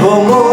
做梦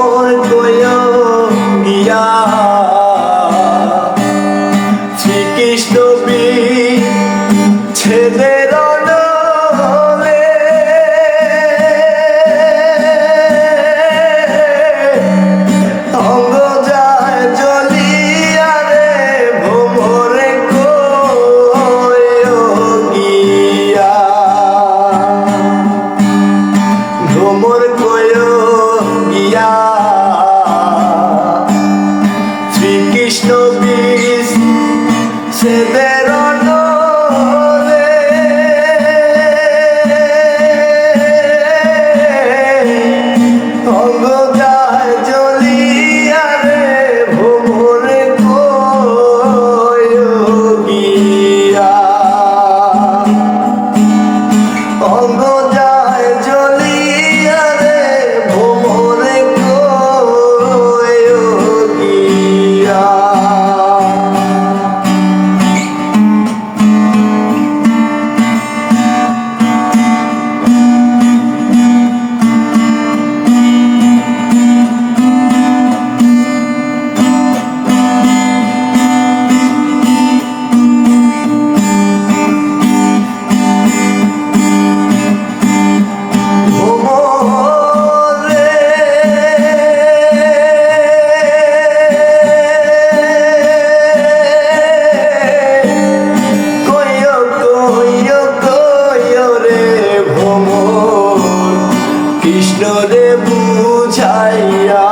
কৃষ্ণ রে বুঝাইয়া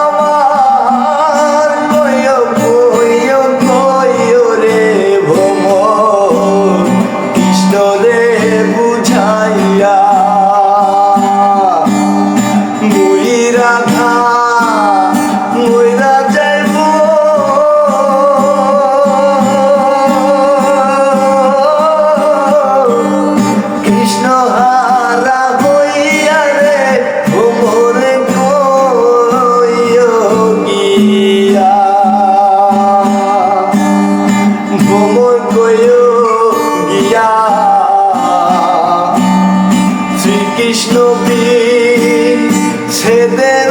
আমার কয় কয় রে ভম কৃষ্ণ রে বুঝাইয়া যা শ্রীকৃষ্ণ বীর ছেদের